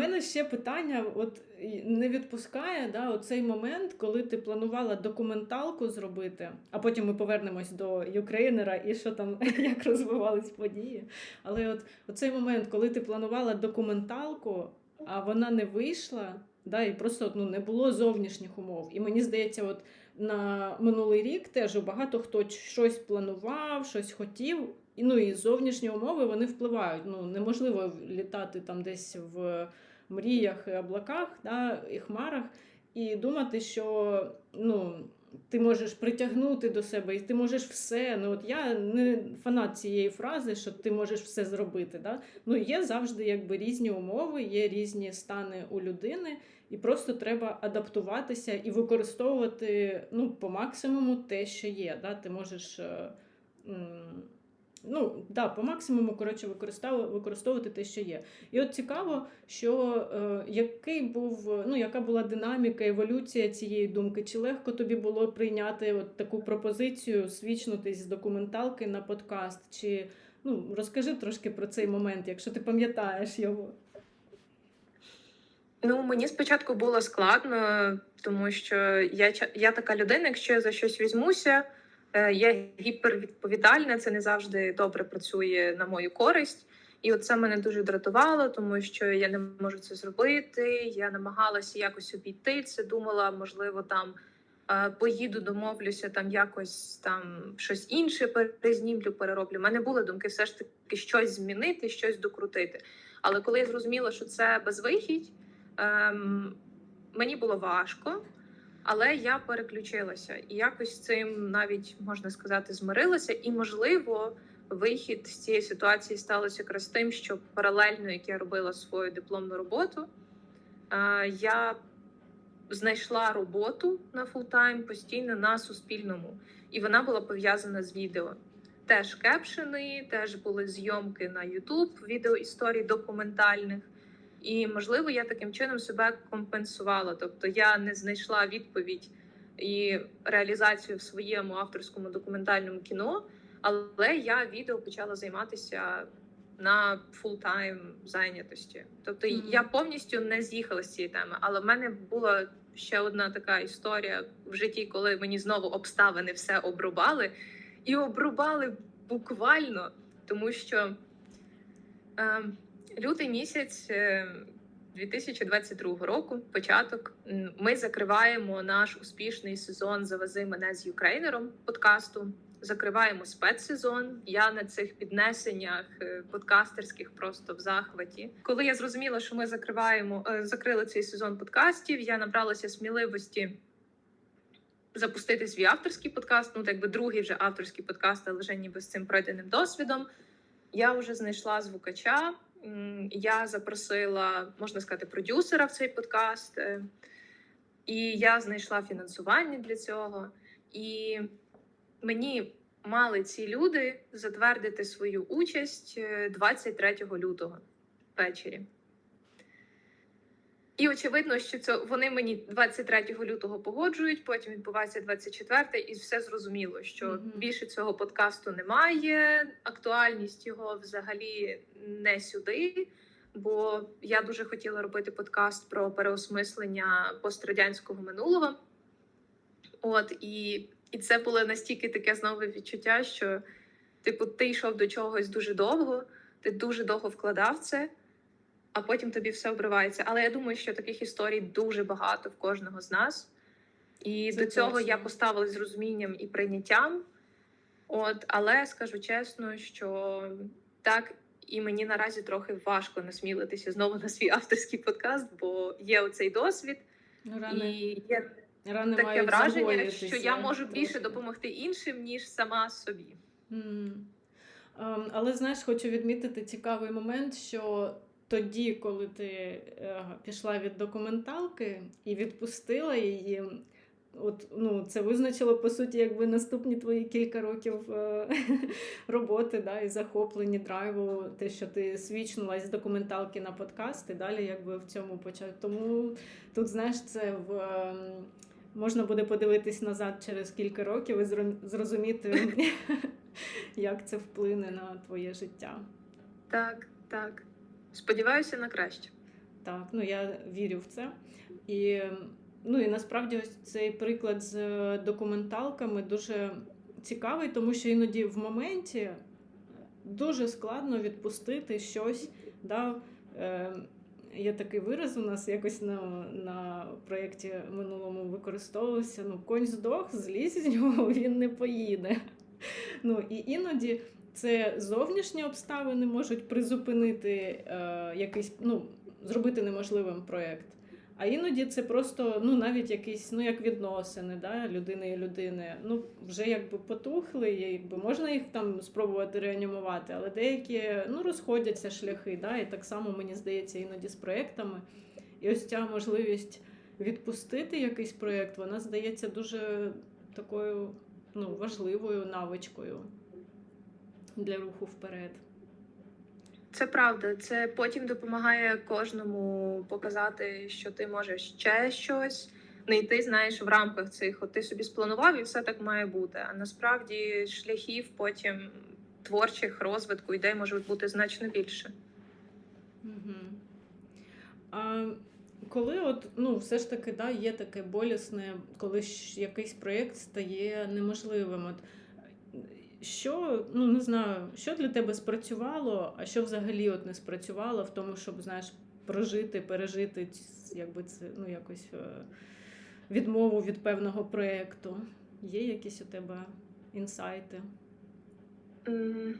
мене ще питання: от не відпускає да, оцей момент, коли ти планувала документалку зробити, а потім ми повернемось до Юкрейнера і що там, як розвивались події. Але от оцей момент, коли ти планувала документалку, а вона не вийшла, да, і просто ну, не було зовнішніх умов. І мені здається, от на минулий рік теж багато хто щось планував, щось хотів. Ну і зовнішні умови вони впливають. Ну неможливо літати там десь в мріях і облаках, да, і хмарах, і думати, що ну, ти можеш притягнути до себе, і ти можеш все. Ну от я не фанат цієї фрази, що ти можеш все зробити. Да? Ну є завжди якби різні умови, є різні стани у людини, і просто треба адаптуватися і використовувати ну, по максимуму те, що є. Да? Ти можеш. е, Ну, да, по максимуму коротше, використовувати, те, що є. І от цікаво, що е, який був, ну, яка була динаміка, еволюція цієї думки? Чи легко тобі було прийняти от таку пропозицію свічнутись з документалки на подкаст? Чи ну, розкажи трошки про цей момент, якщо ти пам'ятаєш його. Ну, мені спочатку було складно, тому що я, я така людина, якщо я за щось візьмуся, я гіпервідповідальна, це не завжди добре працює на мою користь. І от це мене дуже дратувало, тому що я не можу це зробити. Я намагалася якось обійти це. Думала, можливо, там е, поїду, домовлюся, там якось там щось інше перезнімлю, перероблю. У мене були думки все ж таки щось змінити, щось докрутити. Але коли я зрозуміла, що це безвихідь, ем, мені було важко. Але я переключилася і якось цим навіть можна сказати змирилася. І можливо, вихід з цієї ситуації сталося якраз тим, що паралельно, як я робила свою дипломну роботу, е, я знайшла роботу на фултайм постійно на суспільному, і вона була пов'язана з відео. Теж кепшени, теж були зйомки на YouTube, відео історій документальних. І можливо, я таким чином себе компенсувала. Тобто я не знайшла відповідь і реалізацію в своєму авторському документальному кіно, але я відео почала займатися на фултайм зайнятості. Тобто Мгм. я повністю не з'їхала з цієї теми, але в мене була ще одна така історія в житті, коли мені знову обставини все обрубали, і обрубали буквально, тому що. Е, Лютий місяць е, 2022 року, початок. Ми закриваємо наш успішний сезон Завези мене з Юкрейнером подкасту. Закриваємо спецсезон. Я на цих піднесеннях е, подкастерських просто в захваті. Коли я зрозуміла, що ми закриваємо, е, закрили цей сезон подкастів, я набралася сміливості запустити свій авторський подкаст. Ну, так би другий вже авторський подкаст, але вже ніби з цим пройденим досвідом. Я вже знайшла звукача. Я запросила, можна сказати, продюсера в цей подкаст, е, і я знайшла фінансування для цього. І мені мали ці люди затвердити свою участь е, 23 лютого ввечері. І очевидно, що це вони мені 23 лютого погоджують. Потім відбувається 24, і все зрозуміло, що Мгм. більше цього подкасту немає. Актуальність його взагалі не сюди. Бо я дуже хотіла робити подкаст про переосмислення пострадянського минулого. От і, і це було настільки таке знову відчуття, що типу ти йшов до чогось дуже довго, ти дуже довго вкладав це, а потім тобі все обривається. Але я думаю, що таких історій дуже багато в кожного з нас. І Це до цього точно. я поставилась з розумінням і прийняттям. От, але скажу чесно, що так, і мені наразі трохи важко насмілитися знову на свій авторський подкаст, бо є оцей досвід, Ну, рани, і є рани таке враження, що я можу більше допомогти іншим, ніж сама собі. Ем, Але знаєш, хочу відмітити цікавий момент, що тоді, коли ти е, пішла від документалки і відпустила її, от, ну, це визначило по суті якби наступні твої кілька років е, роботи да, і захоплені драйву, те, що ти свічнулась з документалки на подкаст, і далі якби в цьому почав. Тому тут, знаєш, це в. ем, Можна буде подивитись назад через кілька років і зро- зрозуміти, як це вплине на твоє життя. Так, так. Сподіваюся на краще. Так, ну я вірю в це. І, ну, і насправді ось цей приклад з е, документалками дуже цікавий, тому що іноді в моменті дуже складно відпустити щось. Да? Е, є такий вираз у нас якось на, на проєкті минулому використовувався: ну, конь здох, злізь з нього, він не поїде. Ну, і іноді це зовнішні обставини можуть призупинити е, якийсь, ну, зробити неможливим проєкт. А іноді це просто ну, навіть якісь ну, як відносини да, людини і людини. Ну, вже якби потухли, якби можна їх там спробувати реанімувати, але деякі ну, розходяться шляхи. Да, і так само мені здається іноді з проєктами. І ось ця можливість відпустити якийсь проєкт, вона здається дуже такою ну, важливою навичкою для руху вперед. Це правда. Це потім допомагає кожному показати, що ти можеш ще щось не йти, знаєш, в рамках цих. От ти собі спланував, і все так має бути. А насправді шляхів потім творчих розвитку ідей може бути значно більше. Угу. А коли от, ну, все ж таки да, є таке болісне, коли якийсь проєкт стає неможливим. От, що, ну не знаю, що для тебе спрацювало, а що взагалі от не спрацювало в тому, щоб знаєш, прожити, пережити якби це ну, якось е, відмову від певного проєкту? Є якісь у тебе інсайти? М,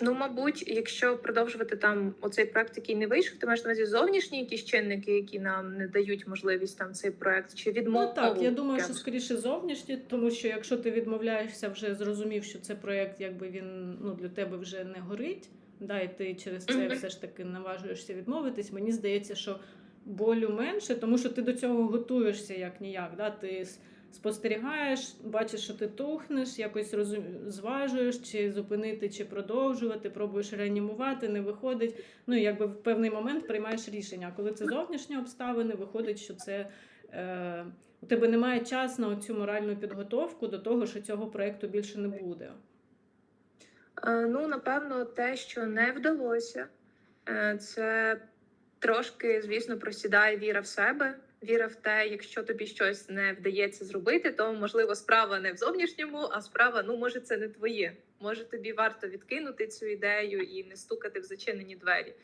Ну, мабуть, якщо продовжувати там оцей проект, який не вийшов, ти маєш на увазі зовнішні якісь чинники, які нам не дають можливість там цей проект, чи відмову? Ну так, я думаю, що скоріше зовнішні, тому що якщо ти відмовляєшся, вже зрозумів, що це проєкт, якби він ну, для тебе вже не горить, да, і ти через це все ж таки наважуєшся відмовитись. Мені здається, що болю менше, тому що ти до цього готуєшся як ніяк. Да? Ти спостерігаєш, бачиш, що ти тухнеш, якось розум... зважуєш, чи зупинити, чи продовжувати, пробуєш реанімувати, не виходить. Ну якби в певний момент приймаєш рішення. А коли це зовнішні обставини, виходить, що це. Е... У тебе немає часу на цю моральну підготовку до того, що цього проєкту більше не буде. Е, Ну, напевно, те, що не вдалося, е, це трошки, звісно, просідає віра в себе. Віра в те, якщо тобі щось не вдається зробити, то можливо справа не в зовнішньому, а справа, ну може, це не твоє. Може, тобі варто відкинути цю ідею і не стукати в зачинені двері.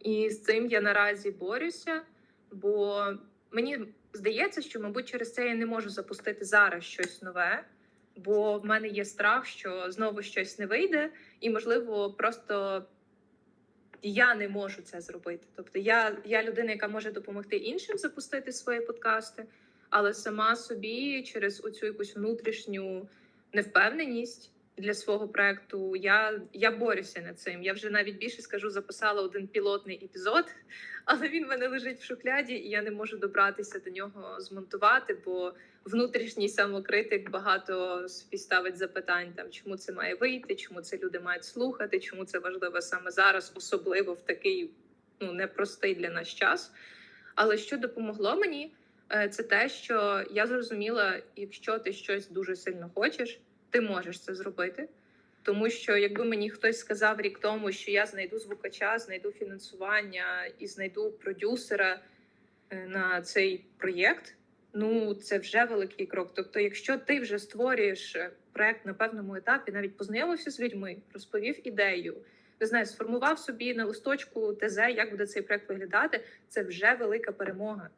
І з цим я наразі борюся, бо мені здається, що, мабуть, через це я не можу запустити зараз щось нове, бо в мене є страх, що знову щось не вийде, і можливо, просто я не можу це зробити. Тобто, я, я людина, яка може допомогти іншим запустити свої подкасти, але сама собі через оцю якусь внутрішню невпевненість для свого проекту я, я борюся над цим. Я вже навіть більше скажу, записала один пілотний епізод, але він в мене лежить в шухляді, і я не можу добратися до нього змонтувати, бо внутрішній самокритик багато собі ставить запитань, там чому це має вийти, чому це люди мають слухати, чому це важливо саме зараз, особливо в такий ну непростий для нас час. Але що допомогло мені, е, це те, що я зрозуміла, якщо ти щось дуже сильно хочеш, ти можеш це зробити. Тому що якби мені хтось сказав рік тому, що я знайду звукача, знайду фінансування і знайду продюсера е, на цей проєкт, ну це вже великий крок. Тобто, якщо ти вже створюєш е, проект на певному етапі, навіть познайомився з людьми, розповів ідею, не знаю, сформував собі на листочку ТЗ, як буде цей проект виглядати, це вже велика перемога.